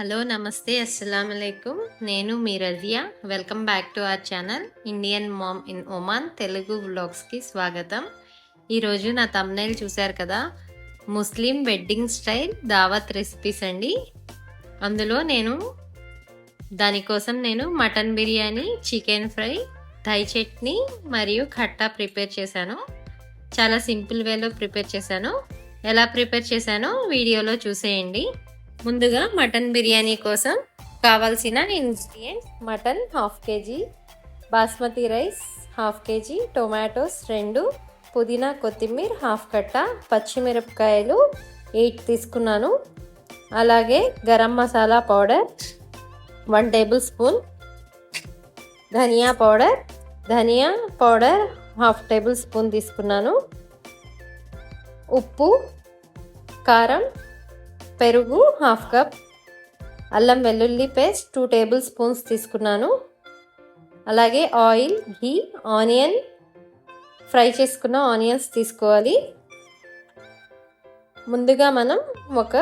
Hello నమస్తే అస్సలం అయికుం నేను మీ Razia welcome back to our channel Indian mom in Oman Telugu వ్లాగ్స్కి స్వాగతం. ఈరోజు నా తమ్నైల్ చూశారు కదా? ముస్లిం వెడ్డింగ్ స్టైల్ దావత్ రెసిపీస్ అండి. అందులో నేను దానికోసం నేను మటన్ బిర్యానీ చికెన్ ఫ్రై థై చట్నీ మరియు ఖట్టా ప్రిపేర్ చేశాను. చాలా సింపుల్ వేలో ప్రిపేర్ చేశాను. ఎలా ప్రిపేర్ చేశానో వీడియోలో చూసేయండి. ముందుగా మటన్ బిర్యానీ కోసం కావాల్సిన ingredients mutton half KG basmati rice half KG tomatoes రెండు పుదీనా కొత్తిమీర హాఫ్ కట్ట పచ్చిమిరపకాయలు ఎయిట్ తీసుకున్నాను. అలాగే garam masala powder one tablespoon ధనియా పౌడర్ ధనియా పౌడర్ హాఫ్ టేబుల్ స్పూన్ తీసుకున్నాను. ఉప్పు కారం పెరుగు హాఫ్ కప్ అల్లం వెల్లుల్లి పేస్ట్ టూ టేబుల్ స్పూన్స్ తీసుకున్నాను. అలాగే ఆయిల్ ఘీ ఆనియన్ ఫ్రై చేసుకున్న ఆనియన్స్ తీసుకోవాలి. ముందుగా మనం ఒక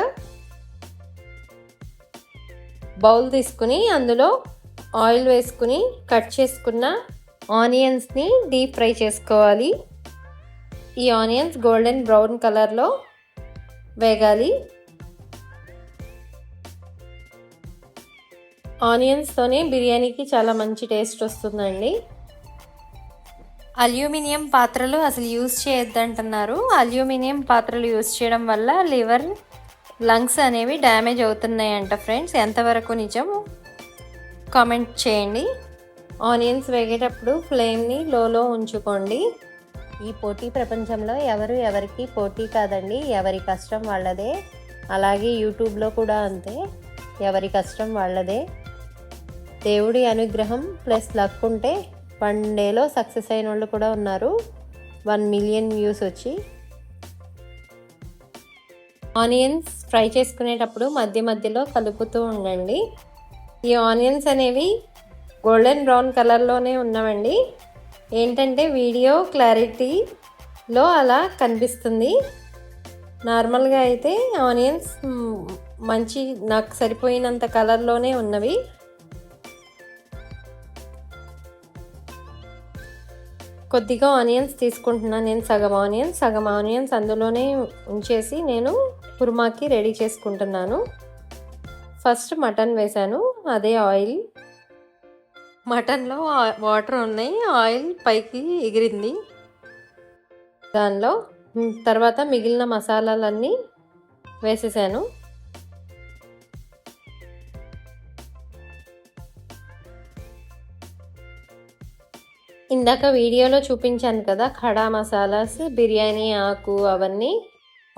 బౌల్ తీసుకుని అందులో ఆయిల్ వేసుకుని కట్ చేసుకున్న ఆనియన్స్ని డీప్ ఫ్రై చేసుకోవాలి. ఈ ఆనియన్స్ గోల్డెన్ బ్రౌన్ కలర్లో వేగాలి. ఆనియన్స్తోనే బిర్యానీకి చాలా మంచి టేస్ట్ వస్తుందండి. అల్యూమినియం పాత్రలు అసలు యూజ్ చేయొద్దంటున్నారు. అల్యూమినియం పాత్రలు యూజ్ చేయడం వల్ల లివర్ లంగ్స్ అనేవి డ్యామేజ్ అవుతున్నాయంట ఫ్రెండ్స్. ఎంతవరకు నిజం? కామెంట్ చేయండి. ఆనియన్స్ వేగేటప్పుడు ఫ్లేమ్ని లోలో ఉంచుకోండి. ఈ పోటీ ప్రపంచంలో ఎవరు ఎవరికి పోటీ కాదండి. ఎవరి కష్టం వాళ్ళదే. అలాగే యూట్యూబ్లో కూడా అంతే. ఎవరి కష్టం వాళ్ళదే. దేవుడి అనుగ్రహం ప్లస్ లక్ ఉంటే వన్ డేలో సక్సెస్ అయిన వాళ్ళు కూడా ఉన్నారు. వన్ మిలియన్ వ్యూస్ వచ్చి. ఆనియన్స్ ఫ్రై చేసుకునేటప్పుడు మధ్య మధ్యలో కలుపుతూ ఉండండి. ఈ ఆనియన్స్ అనేవి గోల్డెన్ బ్రౌన్ కలర్లోనే ఉన్నవండి. ఏంటంటే వీడియో క్లారిటీలో అలా కనిపిస్తుంది. నార్మల్గా అయితే ఆనియన్స్ మంచి నాకు సరిపోయినంత కలర్లోనే ఉన్నవి. కొద్దిగా ఆనియన్స్ తీసుకుంటున్నాను నేను సగం ఆనియన్స్ సగం ఆనియన్స్ అందులోనే ఉంచేసి నేను కుర్మాకి రెడీ చేసుకుంటున్నాను. ఫస్ట్ మటన్ వేశాను. అదే ఆయిల్. మటన్లో వాటర్ ఉన్నాయి. ఆయిల్ పైకి ఎగిరింది. దానిలో తర్వాత మిగిలిన మసాలాలన్నీ వేసేసాను. ఇందాక వీడియోలో చూపించాను కదా ఖడా మసాలాస్ బిర్యానీ ఆకు అవన్నీ.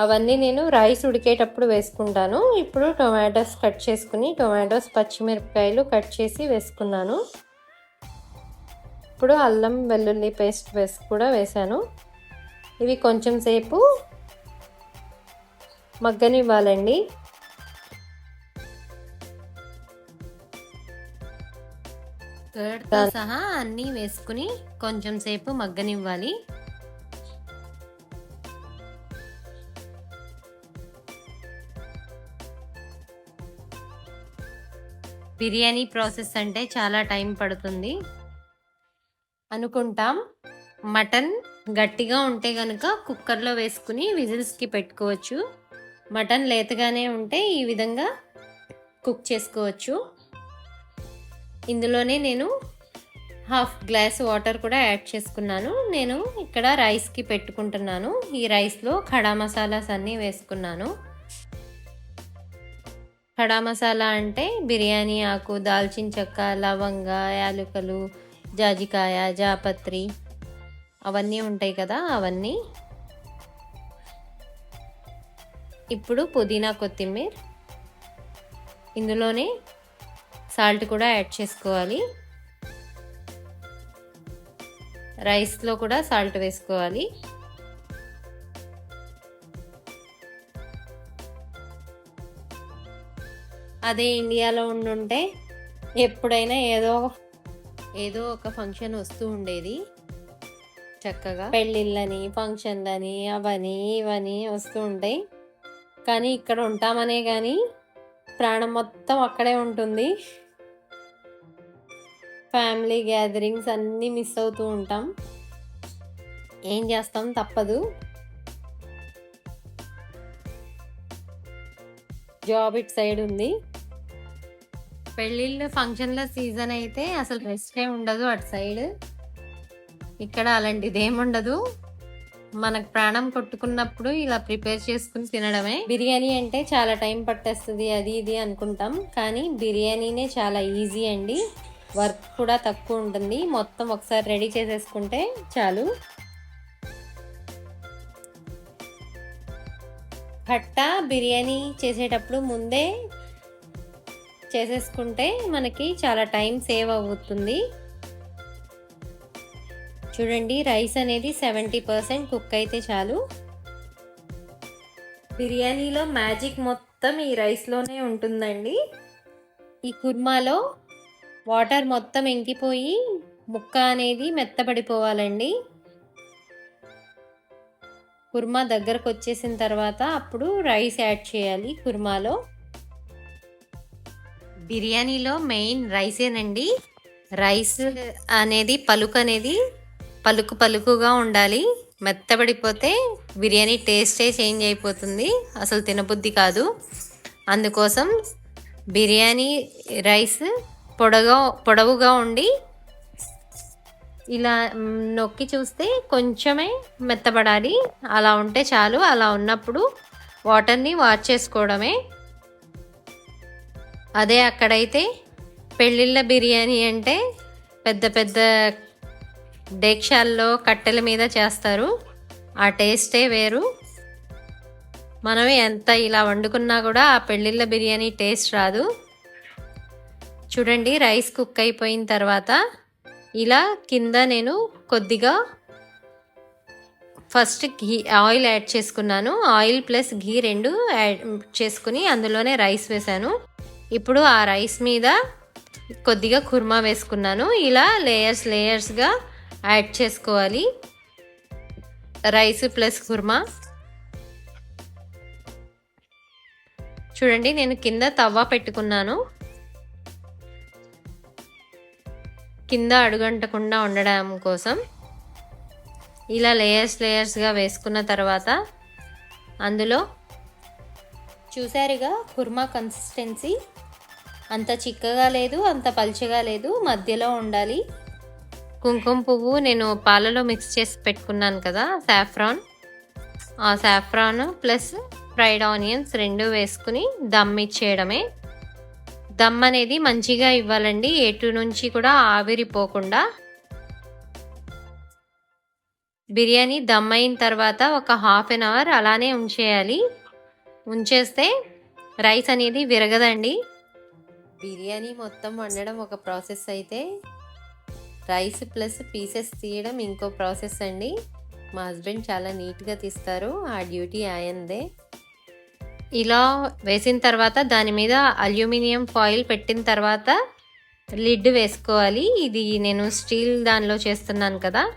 అవన్నీ నేను రైస్ ఉడికేటప్పుడు వేసుకుంటాను. ఇప్పుడు టొమాటోస్ కట్ చేసుకుని టొమాటోస్ పచ్చిమిరపకాయలు కట్ చేసి వేసుకున్నాను. ఇప్పుడు అల్లం వెల్లుల్లి పేస్ట్ వేసి కూడా వేసాను. ఇవి కొంచెం సేపు మగ్గనివ్వాలండి. కర్డ్తో సహా అన్నీ వేసుకుని కొంచెం సేపు మగ్గనివ్వాలి. బిర్యానీ ప్రాసెస్ అంటే చాలా టైం పడుతుంది. అనుకుంటాం. మటన్ గట్టిగా ఉంటే కనుక కుక్కర్లో వేసుకుని విజిల్స్కి పెట్టుకోవచ్చు. మటన్ లేతగానే ఉంటే ఈ విధంగా కుక్ చేసుకోవచ్చు. ఇందులోనే నేను హాఫ్ గ్లాస్ వాటర్ కూడా యాడ్ చేసుకున్నాను. నేను ఇక్కడ రైస్కి పెట్టుకుంటున్నాను. ఈ రైస్లో ఖడా మసాలాస్ అన్నీ వేసుకున్నాను. ఖడా మసాలా అంటే బిర్యానీ ఆకు దాల్చిన చెక్క లవంగ యాలకులు జాజికాయ జాపత్రి అవన్నీ ఉంటాయి కదా అవన్నీ. ఇప్పుడు పుదీనా కొత్తిమీర. ఇందులోనే సాల్ట్ కూడా యాడ్ చేసుకోవాలి. రైస్లో కూడా సాల్ట్ వేసుకోవాలి. అదే ఇండియాలో ఉండుంటే ఎప్పుడైనా ఏదో ఏదో ఒక ఫంక్షన్ వస్తూ ఉండేది. చక్కగా పెళ్ళిళ్ళని ఫంక్షన్లని అవని ఇవని వస్తూ ఉంటాయి. కానీ ఇక్కడ ఉంటామనే కానీ ప్రాణం మొత్తం అక్కడే ఉంటుంది. ఫ్యామిలీ గ్యాదరింగ్స్ అన్నీ మిస్ అవుతూ ఉంటాం. ఏం చేస్తాం? తప్పదు. జాబ్ ఇట్ సైడ్ ఉంది. పెళ్ళిళ్ళు ఫంక్షన్ల సీజన్ అయితే అసలు రెస్టే ఉండదు అటు సైడ్. ఇక్కడ అలాంటిది ఏముండదు మనకు ప్రాణం కొట్టుకున్నప్పుడు ఇలా ప్రిపేర్ చేసుకుని తినడమే. బిర్యానీ అంటే చాలా టైం పట్టేస్తుంది అది ఇది అనుకుంటాం. కానీ బిర్యానీనే చాలా ఈజీ అండి. వర్క్ కూడా తక్కువ ఉంటుంది. మొత్తం ఒకసారి రెడీ చేసేసుకుంటే చాలు. భట్ట బిర్యానీ చేసేటప్పుడు ముందే చేసేసుకుంటే మనకి చాలా టైం సేవ్ అవుతుంది. చూడండి రైస్ అనేది సెవెంటీ పర్సెంట్ కుక్ అయితే చాలు. బిర్యానీలో మ్యాజిక్ మొత్తం ఈ రైస్లోనే ఉంటుందండి. ఈ కుర్మాలో వాటర్ మొత్తం ఎంకిపోయి ముక్క అనేది మెత్తబడిపోవాలండి. కుర్మా దగ్గరకు వచ్చేసిన తర్వాత అప్పుడు రైస్ యాడ్ చేయాలి కుర్మాలో. బిర్యానీలో మెయిన్ రైసేనండి. రైస్ అనేది పలుకు అనేది పలుకు పలుకుగా ఉండాలి. మెత్తబడిపోతే బిర్యానీ టేస్టే చేంజ్ అయిపోతుంది. అసలు తినబుద్ధి కాదు. అందుకోసం బిర్యానీ రైస్ పొడగా పొడవుగా ఉండి ఇలా నొక్కి చూస్తే కొంచెమే మెత్తబడాలి. అలా ఉంటే చాలు. అలా ఉన్నప్పుడు వాటర్ని వాష్ చేసుకోవడమే. అదే అక్కడైతే పెళ్ళిళ్ళ బిర్యానీ అంటే పెద్ద పెద్ద డేక్షాల్లో కట్టెల మీద చేస్తారు. ఆ టేస్టే వేరు. మనం ఎంత ఇలా వండుకున్నా కూడా ఆ పెళ్ళిళ్ళ బిర్యానీ టేస్ట్ రాదు. చూడండి రైస్ కుక్ అయిపోయిన తర్వాత ఇలా కింద నేను కొద్దిగా ఫస్ట్ ఘీ ఆయిల్ యాడ్ చేసుకున్నాను. ఆయిల్ ప్లస్ ఘీ రెండు యాడ్ చేసుకుని అందులోనే రైస్ వేసాను ఇప్పుడు ఆ రైస్ మీద కొద్దిగా కుర్మా వేసుకున్నాను. ఇలా లేయర్స్ లేయర్స్గా యాడ్ చేసుకోవాలి. Rice plus kurma. చూడండి నేను కింద తవ్వ పెట్టుకున్నాను. కింద అడుగంటకుండా ఉండడం కోసం ఇలా లేయర్స్ లేయర్స్గా వేసుకున్న తర్వాత అందులో చూసారుగా కుర్మా కన్సిస్టెన్సీ అంత చిక్కగా లేదు అంత పలుచగా లేదు మధ్యలో ఉండాలి. కుంకుమ పువ్వు నేను పాలలో మిక్స్ చేసి పెట్టుకున్నాను కదా సాఫ్రాన్ ఆ సాఫ్రాన్ ప్లస్ ఫ్రైడ్ ఆనియన్స్ రెండు వేసుకుని దమ్ ఇచ్చేయడమే. దమ్ అనేది మంచిగా ఇవ్వాలండి. ఎటు నుంచి కూడా ఆవిరిపోకుండా. బిర్యానీ దమ్ అయిన తర్వాత ఒక హాఫ్ అన్ అవర్ అలానే ఉంచేయాలి. ఉంచేస్తే రైస్ అనేది విరగదండి. బిర్యానీ మొత్తం వండడం ఒక ప్రాసెస్ అయితే. రైస్ ప్లస్ పీసెస్ తీయడం ఇంకో ప్రాసెస్ అండి. మా హస్బెండ్ చాలా నీట్గా తీస్తారు. ఆ డ్యూటీ ఆయనదే. ఇలా వేసిన తర్వాత దాని మీద అల్యూమినియం ఫాయిల్ పెట్టిన తర్వాత లిడ్ వేసుకోవాలి. ఇది నేను స్టీల్ దానిలో చేస్తున్నాను కదా.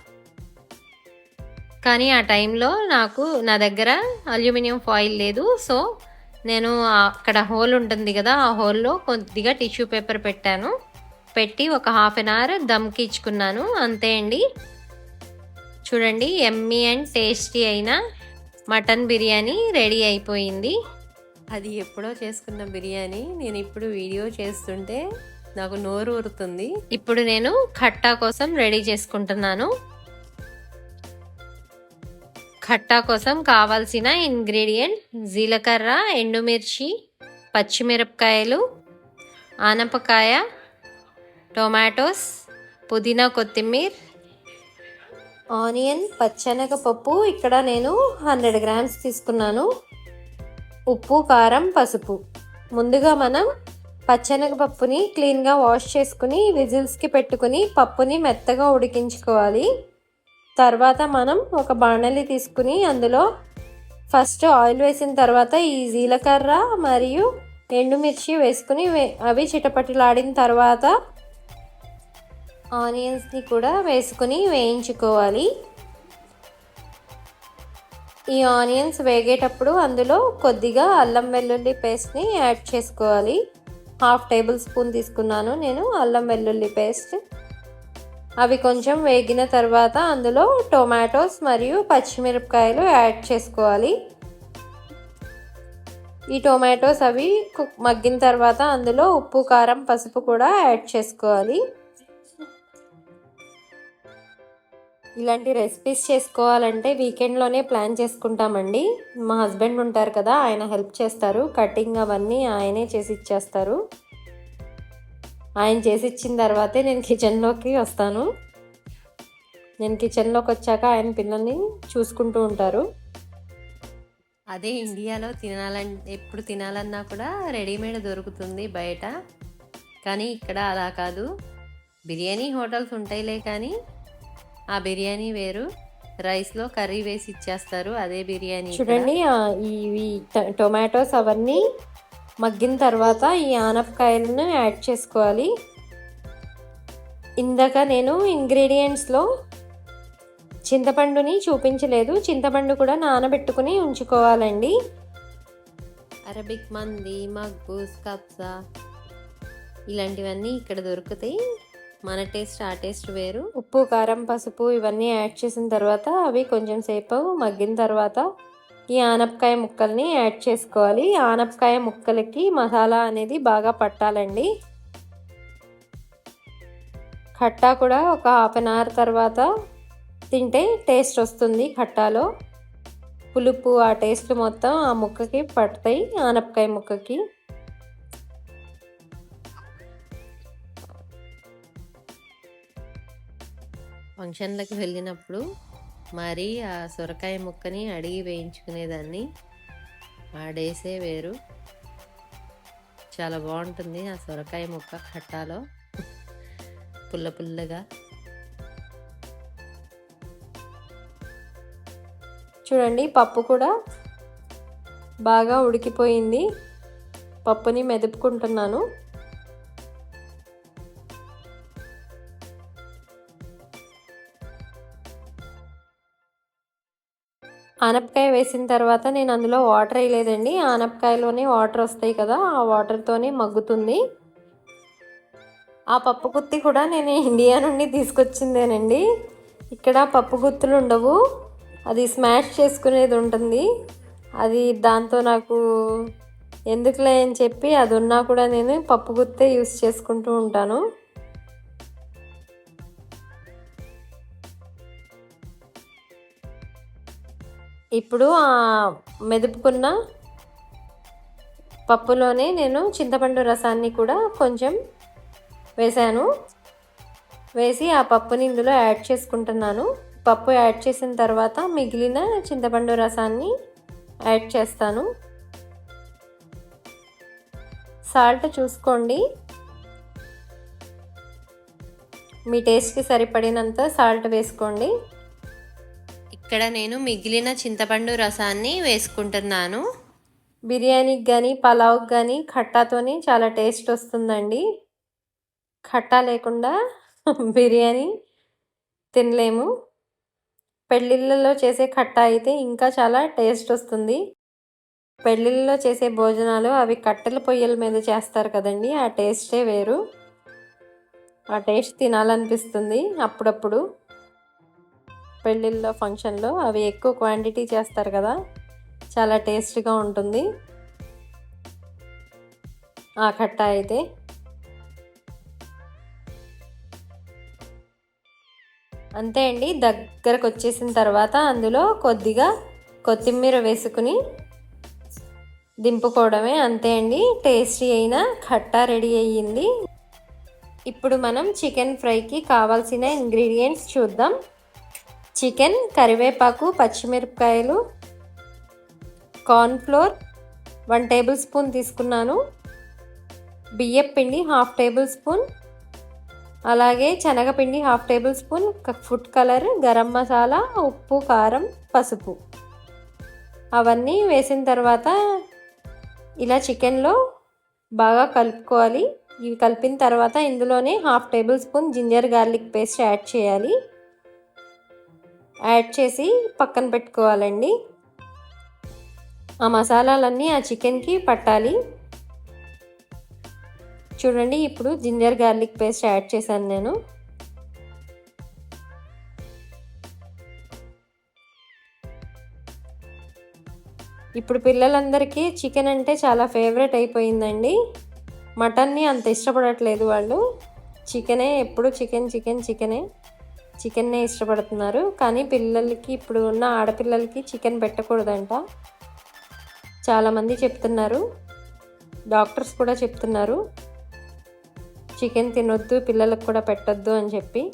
కానీ ఆ టైంలో నాకు నా దగ్గర అల్యూమినియం ఫాయిల్ లేదు. సో నేను అక్కడ హోల్ ఉంటుంది కదా ఆ హోల్లో కొద్దిగా టిష్యూ పేపర్ పెట్టాను. పెట్టి ఒక హాఫ్ అన్ అవర్ దమ్కి ఇచ్చుకున్నాను. అంతే అండి. చూడండి ఎమ్మీ అండ్ టేస్టీ అయిన మటన్ బిర్యానీ రెడీ అయిపోయింది. అది ఎప్పుడో చేసుకున్న బిర్యానీ. నేను ఇప్పుడు వీడియో చేస్తుంటే నాకు నోరు ఊరుతుంది. ఇప్పుడు నేను ఖట్టా కోసం రెడీ చేసుకుంటున్నాను. ఖట్టా కోసం కావాల్సిన ఇంగ్రీడియంట్ జీలకర్ర ఎండుమిర్చి పచ్చిమిరపకాయలు ఆనపకాయ టొమాటోస్ పుదీనా కొత్తిమీర ఆనియన్ పచ్చెనగపప్పు. ఇక్కడ నేను హండ్రెడ్ గ్రామ్స్ తీసుకున్నాను. ఉప్పు కారం పసుపు. ముందుగా మనం పచ్చనగపప్పుని క్లీన్గా వాష్ చేసుకుని విజిల్స్కి పెట్టుకుని పప్పుని మెత్తగా ఉడికించుకోవాలి. తర్వాత మనం ఒక బాణలి తీసుకుని అందులో ఫస్ట్ ఆయిల్ వేసిన తర్వాత ఈ జీలకర్ర మరియు ఎండుమిర్చి వేసుకుని అవి చిటపటిలాడిన తర్వాత ఆనియన్స్ని కూడా వేసుకుని వేయించుకోవాలి. ఈ ఆనియన్స్ వేగేటప్పుడు అందులో కొద్దిగా అల్లం వెల్లుల్లి పేస్ట్ని యాడ్ చేసుకోవాలి. హాఫ్ టేబుల్ స్పూన్ తీసుకున్నాను నేను అల్లం వెల్లుల్లి పేస్ట్. అవి కొంచెం వేగిన తర్వాత అందులో టొమాటోస్ మరియు పచ్చిమిరపకాయలు యాడ్ చేసుకోవాలి. ఈ టొమాటోస్ అవి మగ్గిన తర్వాత అందులో ఉప్పు కారం పసుపు కూడా యాడ్ చేసుకోవాలి. ఇలాంటి రెసిపీస్ చేసుకోవాలంటే వీకెండ్లోనే ప్లాన్ చేసుకుంటామండి. మా హస్బెండ్ ఉంటారు కదా ఆయన హెల్ప్ చేస్తారు. కటింగ్ అవన్నీ ఆయనే చేసి ఇచ్చేస్తారు. ఆయన చేసి ఇచ్చిన తర్వాతే నేను కిచెన్లోకి వస్తాను. నేను కిచెన్లోకి వచ్చాక ఆయన పిల్లల్ని చూసుకుంటూ ఉంటారు. అదే ఇండియాలో తినాలని ఎప్పుడు తినాలన్నా కూడా రెడీమేడ్ దొరుకుతుంది బయట. కానీ ఇక్కడ అలా కాదు. బిర్యానీ హోటల్స్ ఉంటాయిలే కానీ ఆ బిర్యానీ వేరు. రైస్లో కర్రీ వేసి ఇచ్చేస్తారు అదే బిర్యానీ చూడండి ఇవి టొమాటోస్ అవన్నీ మగ్గిన తర్వాత ఈ ఆనపకాయలను యాడ్ చేసుకోవాలి. ఇందాక నేను ఇంగ్రీడియంట్స్లో చింతపండుని చూపించలేదు. చింతపండు కూడా నానబెట్టుకుని ఉంచుకోవాలండి. అరబిక్ మంది మగ్బూస్ కప్సా ఇలాంటివన్నీ ఇక్కడ దొరుకుతాయి. మన టేస్ట్ ఆ టేస్ట్ వేరు. ఉప్పు కారం పసుపు ఇవన్నీ యాడ్ చేసిన తర్వాత అవి కొంచెం సేపు మగ్గిన తర్వాత ఈ ఆనపకాయ ముక్కల్ని యాడ్ చేసుకోవాలి. ఆనపకాయ ముక్కలకి మసాలా అనేది బాగా పట్టాలండి. ఖట్టా కూడా ఒక హాఫ్ అన్ అవర్ తర్వాత తింటే టేస్ట్ వస్తుంది ఖట్టాలో పులుపు ఆ టేస్ట్ మొత్తం ఆ ముక్కకి పడతాయి ఆనపకాయ ముక్కకి. ఫంక్షన్లకు వెళ్ళినప్పుడు మరి ఆ సొరకాయ ముక్కని అడిగి వేయించుకునేదాన్ని. ఆ డేసే వేరు. చాలా బాగుంటుంది ఆ సొరకాయ ముక్క కట్టాలో. పుల్ల పుల్లగా. చూడండి పప్పు కూడా బాగా ఉడికిపోయింది. పప్పుని మెదుపుకుంటున్నాను. ఆనపకాయ వేసిన తర్వాత నేను అందులో వాటర్ వేయలేదండి. ఆనపకాయలోనే వాటర్ వస్తాయి కదా ఆ వాటర్తోనే మగ్గుతుంది. ఆ పప్పు గుత్తి కూడా నేను ఇండియా నుండి తీసుకొచ్చిందేనండి. ఇక్కడ పప్పు గుత్తులు ఉండవు. అది స్మాష్ చేసుకునేది ఉంటుంది. అది దాంతో నాకు ఎందుకులే అని చెప్పి అది ఉన్నా కూడా నేను పప్పు గుత్తే యూస్ చేసుకుంటూ ఉంటాను. ఇప్పుడు ఆ మెదుపుకున్న పప్పులోనే నేను చింతపండు రసాన్ని కూడా కొంచెం వేసాను వేసి ఆ పప్పుని ఇందులో యాడ్ చేసుకుంటున్నాను. పప్పు యాడ్ చేసిన తర్వాత మిగిలిన చింతపండు రసాన్ని యాడ్ చేస్తాను. సాల్ట్ చూసుకోండి. మీ టేస్ట్కి సరిపడినంత సాల్ట్ వేసుకోండి. ఇక్కడ నేను మిగిలిన చింతపండు రసాన్ని వేసుకుంటున్నాను. బిర్యానీకి కానీ పలావ్కి కానీ ఖట్టాతోని చాలా టేస్ట్ వస్తుందండి. ఖట్టా లేకుండా బిర్యానీ తినలేము. పెళ్ళిళ్ళలో చేసే ఖట్టా అయితే ఇంకా చాలా టేస్ట్ వస్తుంది. పెళ్ళిళ్ళలో చేసే భోజనాలు అవి కట్టెల పొయ్యల మీద చేస్తారు కదండి ఆ టేస్టే వేరు. ఆ టేస్ట్ తినాలనిపిస్తుంది అప్పుడప్పుడు. పెళ్ళిళ్ళలో ఫంక్షన్లో అవి ఎక్కువ క్వాంటిటీ చేస్తారు కదా. చాలా టేస్ట్గా ఉంటుంది. ఆ కట్ట అయితే. అంతే అండి. దగ్గరకు వచ్చేసిన తర్వాత అందులో కొద్దిగా కొత్తిమీర వేసుకుని దింపుకోవడమే అంతే అండి. టేస్టీ అయిన ఖట్టా రెడీ అయ్యింది. ఇప్పుడు మనం చికెన్ ఫ్రైకి కావాల్సిన ఇంగ్రీడియంట్స్ చూద్దాం. చికెన్ కరివేపాకు పచ్చిమిరపకాయలు కార్న్ఫ్లోర్ వన్ టేబుల్ స్పూన్ తీసుకున్నాను. బియ్యం పిండి హాఫ్ టేబుల్ స్పూన్. అలాగే శనగపిండి half tablespoon food colour garam masala ఉప్పు కారం పసుపు. అవన్నీ వేసిన తర్వాత ఇలా చికెన్లో బాగా కలుపుకోవాలి. ఇవి కలిపిన తర్వాత ఇందులోనే half tablespoon ginger garlic paste add చేయాలి. యాడ్ చేసి పక్కన పెట్టుకోవాలండి. ఆ మసాలాలన్నీ ఆ చికెన్కి పట్టాలి. చూడండి ఇప్పుడు జింజర్ గార్లిక్ పేస్ట్ యాడ్ చేశాను నేను. ఇప్పుడు పిల్లలందరికీ చికెన్ అంటే చాలా ఫేవరెట్ అయిపోయిందండి. మటన్ని అంత ఇష్టపడట్లేదు వాళ్ళు. చికెనే ఎప్పుడు చికెన్ చికెన్ చికెనే. చికెన్నే ఇష్టపడుతున్నారు. కానీ పిల్లలకి ఇప్పుడు ఉన్న ఆడపిల్లలకి చికెన్ పెట్టకూడదంట. చాలామంది చెప్తున్నారు. డాక్టర్స్ కూడా చెప్తున్నారు. చికెన్ తినొద్దు పిల్లలకు కూడా పెట్టొద్దు అని చెప్పి.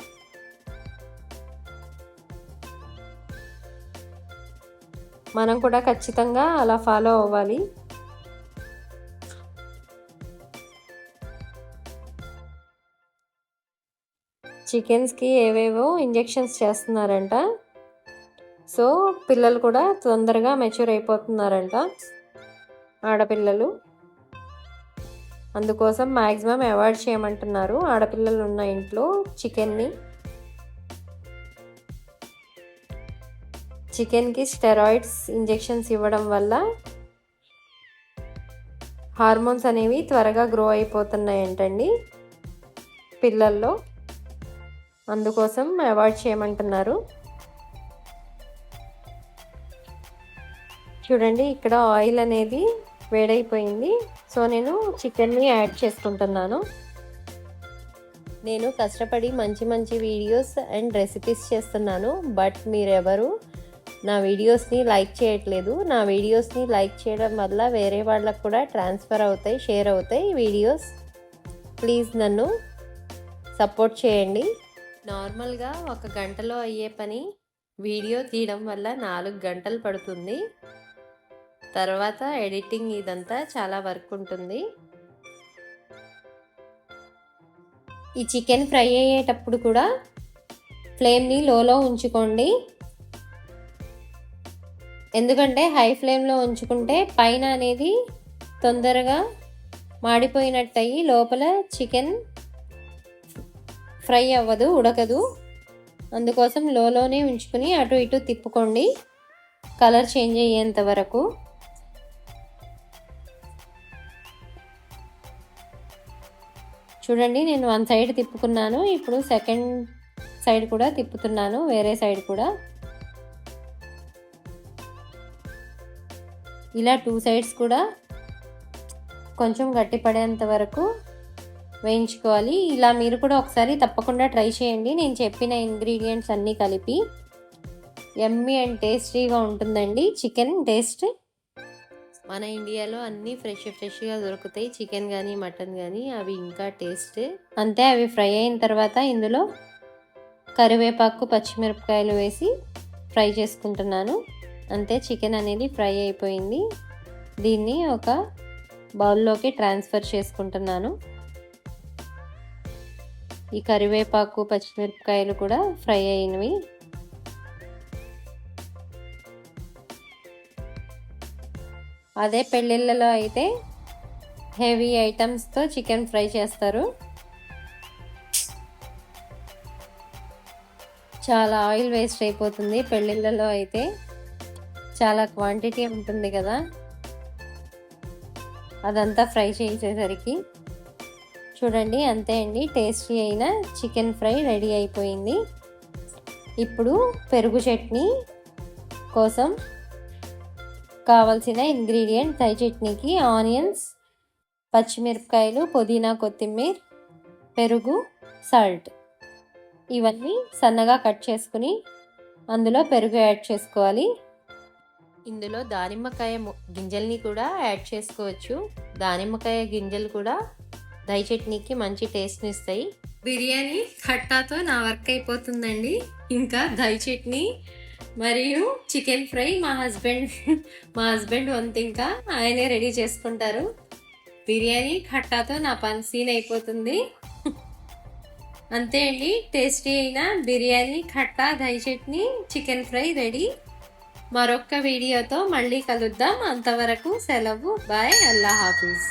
మనం కూడా ఖచ్చితంగా అలా ఫాలో అవ్వాలి. చికెన్స్కి ఏవేవో ఇంజెక్షన్స్ చేస్తున్నారంట. సో పిల్లలు కూడా తొందరగా మెచ్యూర్ అయిపోతున్నారంట. ఆడపిల్లలు. అందుకోసం మ్యాక్సిమం అవాయిడ్ చేయమంటున్నారు. ఆడపిల్లలు ఉన్న ఇంట్లో చికెన్ని. చికెన్కి స్టెరాయిడ్స్ ఇంజెక్షన్స్ ఇవ్వడం వల్ల హార్మోన్స్ అనేవి త్వరగా గ్రో అయిపోతున్నాయంటండి పిల్లల్లో. అందుకోసం అవాయిడ్ చేయమంటున్నారు. చూడండి ఇక్కడ ఆయిల్ అనేది వేడైపోయింది. సో నేను చికెన్ని యాడ్ చేసుకుంటున్నాను. నేను కష్టపడి మంచి మంచి వీడియోస్ అండ్ రెసిపీస్ చేస్తున్నాను. బట్ మీరెవరు నా వీడియోస్ని లైక్ చేయట్లేదు. నా వీడియోస్ని లైక్ చేయడం వల్ల వేరే వాళ్ళకు కూడా ట్రాన్స్ఫర్ అవుతాయి షేర్ అవుతాయి వీడియోస్. ప్లీజ్ నన్ను సపోర్ట్ చేయండి. నార్మల్గా ఒక గంటలో అయ్యే పని వీడియో తీయడం వల్ల నాలుగు గంటలు పడుతుంది. తర్వాత ఎడిటింగ్ ఇదంతా చాలా వర్క్ ఉంటుంది. ఈ చికెన్ ఫ్రై అయ్యేటప్పుడు కూడా ఫ్లేమ్ని లోలో ఉంచుకోండి. ఎందుకంటే హై ఫ్లేమ్లో ఉంచుకుంటే పైన అనేది తొందరగా మాడిపోయినట్టయి లోపల చికెన్ ఫ్రై అవ్వదు ఉడకదు. అందుకోసం లోలోనే ఉంచుకుని అటు ఇటు తిప్పుకోండి. కలర్ చేంజ్ అయ్యేంత వరకు. చూడండి నేను వన్ సైడ్ తిప్పుకున్నాను. ఇప్పుడు సెకండ్ సైడ్ కూడా తిప్పుతున్నాను వేరే సైడ్ కూడా. ఇలా టూ సైడ్స్ కూడా కొంచెం గట్టి పడేంత వరకు వేయించుకోవాలి. ఇలా మీరు కూడా ఒకసారి తప్పకుండా ట్రై చేయండి. నేను చెప్పిన ఇంగ్రీడియంట్స్ అన్నీ కలిపి. ఎమ్మి అండ్ టేస్టీగా ఉంటుందండి. Chicken taste? మన ఇండియాలో అన్నీ ఫ్రెష్ ఫ్రెష్గా దొరుకుతాయి. చికెన్ కానీ మటన్ కానీ అవి ఇంకా టేస్ట్. అంతే అవి ఫ్రై అయిన తర్వాత ఇందులో కరివేపాకు పచ్చిమిరపకాయలు వేసి ఫ్రై చేసుకుంటున్నాను. అంతే చికెన్ అనేది ఫ్రై అయిపోయింది. దీన్ని ఒక బౌల్లోకి ట్రాన్స్ఫర్ చేసుకుంటున్నాను. ఈ కరివేపాకు పచ్చిమిరపకాయలు కూడా ఫ్రై అయినవి. అదే పెళ్ళిళ్ళలో అయితే హెవీ ఐటమ్స్తో చికెన్ ఫ్రై చేస్తారు. చాలా ఆయిల్ వేస్ట్ అయిపోతుంది పెళ్ళిళ్ళలో అయితే. చాలా క్వాంటిటీ ఉంటుంది కదా. అదంతా ఫ్రై చేసేసరికి. చూడండి అంతే అండి. టేస్టీ అయిన చికెన్ ఫ్రై రెడీ అయిపోయింది. ఇప్పుడు పెరుగు చట్నీ కోసం కావలసిన ఇంగ్రీడియంట్ దై చట్నీకి ఆనియన్స్ పచ్చిమిరపకాయలు పుదీనా కొత్తిమీర పెరుగు సాల్ట్. ఇవన్నీ సన్నగా కట్ చేసుకుని అందులో పెరుగు యాడ్ చేసుకోవాలి. ఇందులో దానిమ్మకాయ గింజల్ని కూడా యాడ్ చేసుకోవచ్చు. దానిమ్మకాయ గింజలు కూడా దై చట్నీకి మంచి టేస్ట్ని ఇస్తాయి బిర్యానీ ఖట్టాతో నా వర్క్ అయిపోతుందండి. ఇంకా దై చట్నీ మరియు చికెన్ ఫ్రై మా హస్బెండ్ మా హస్బెండ్ వంతు ఇంకా ఆయనే రెడీ చేసుకుంటారు. బిర్యానీ ఖట్టాతో నా పని సీన్ అయిపోతుంది. అంతే అండి టేస్టీ అయిన బిర్యానీ ఖట్టా దై చట్నీ చికెన్ ఫ్రై రెడీ. మరొక్క వీడియోతో మళ్ళీ కలుద్దాం. అంతవరకు సెలవు. బాయ్. అల్లా హాఫీజ్.